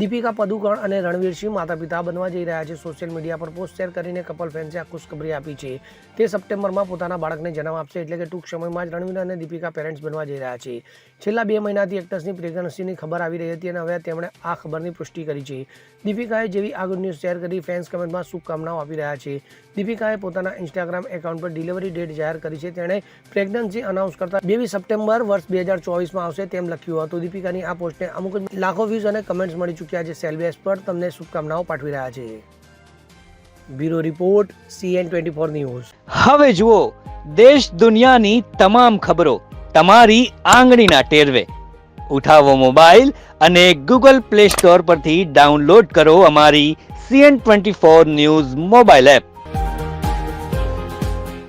દીપિકા પદુકોણ અને રણવીરસિંહ માતા પિતા બનવા જઈ રહ્યા છે. સોશિયલ મીડિયા પર પોસ્ટ શેર કરીને કપલ ફેન્સે આ ખુશખબરી આપી છે. તે સપ્ટેમ્બરમાં પોતાના બાળકને જન્મ આપશે એટલે કે ટૂંક સમયમાં જ રણવીર અને દીપિકા પેરેન્ટ્સ બનવા જઈ રહ્યા છે. છેલ્લા બે મહિનાથી એક્ટર્સની પ્રેગ્નન્સીની ખબર આવી રહી હતી અને હવે તેમણે આ ખબરની પુષ્ટિ કરી છે. દીપિકાએ જેવી આ ગુડ ન્યૂઝ શેર કરી ફેન્સ કમેન્ટમાં શુભકામનાઓ આપી રહ્યા છે. દીપિકાએ પોતાના ઇન્સ્ટાગ્રામ એકાઉન્ટ પર ડિલિવરી ડેટ જાહેર કરી છે. તેણે પ્રેગ્નન્સી અનાઉન્સ કરતા બેવી સપ્ટેમ્બર વર્ષ બે હજાર ચોવીસમાં આવશે તેમ લખ્યું હતું. દીપિકાની આ પોસ્ટને અમુક લાખો વ્યૂઝ અને કમેન્ટ્સ મળી ચૂક્યા છે સેલ્વી એક્સપર્ટ તમને શુભકામનાઓ પાઠવી રહ્યા છે. Bureau report CN twenty four news. હવે જુઓ, દેશ દુનિયાની તમામ ખબરો તમારી આંગળીના ટેરવે. ઉઠાવો મોબાઈલ અને ગૂગલ પ્લે સ્ટોર પરથી ડાઉનલોડ કરો અમારી CN twenty four news mobile app.